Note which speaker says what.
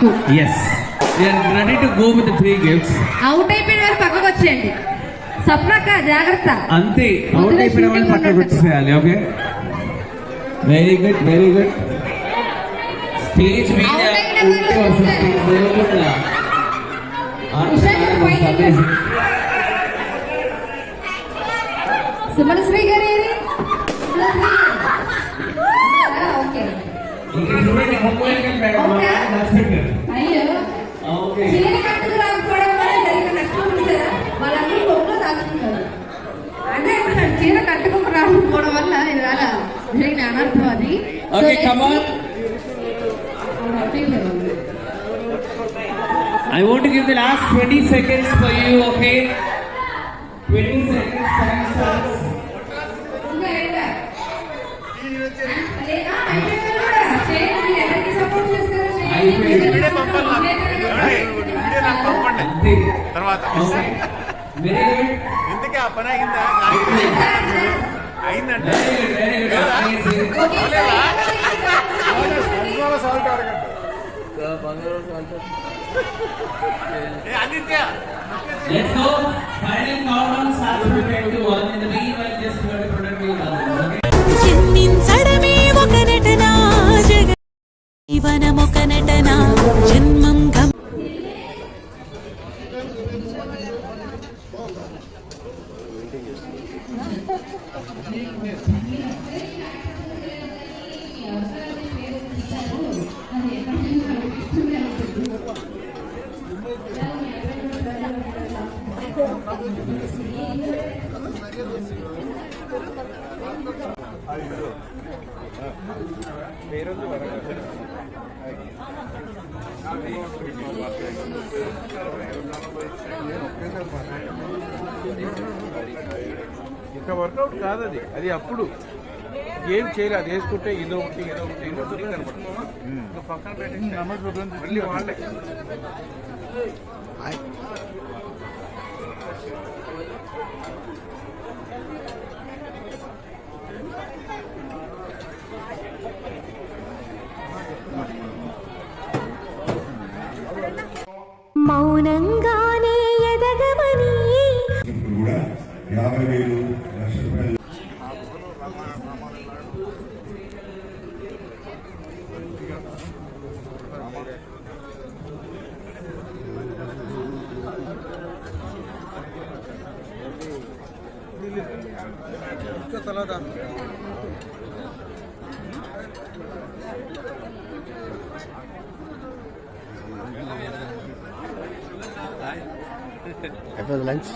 Speaker 1: హక్కు
Speaker 2: yes ready to go with three gifts
Speaker 1: out అయిపోయిన వారు పక్కకు వచ్చేయండి. సప్నక్క జాగ్రత్త.
Speaker 2: అంతే అవుట్ అయిపోయిన వాళ్ళు పక్కకు వచ్చేసేయాలి okay very good very good stage మీద ఉంటే వస్తుంది. స్టేజ్.
Speaker 1: సుమనశ్రీ గారు చీర కట్టుకుని రాకపోవడం వల్ల ఇవాళ జరిగిన అనర్థం అది
Speaker 2: okay come on I want to give the last 20 seconds for you, okay? 20 seconds, time starts.
Speaker 3: పంపండి తర్వాత ఎందుకే ఆ పని అయిందా అయిందంటే
Speaker 2: Very
Speaker 4: ఇంకా వర్కౌట్ కాదు అది. అది అప్పుడు. ఏం చేయలేదు అది వేసుకుంటే ఇదో ఒకటి ఏదో ఒకటి ఏదో ఒకటి కనపడుతుంది. పక్కన పెట్టి మళ్ళీ వాళ్ళే.
Speaker 5: మౌనంగానే ఎదగమని.
Speaker 6: ఇప్పుడు కూడా యాభై వేలు లక్ష రూపాయలు
Speaker 4: ఇంకా తర్వాత
Speaker 7: అయిపోయింది లంచ్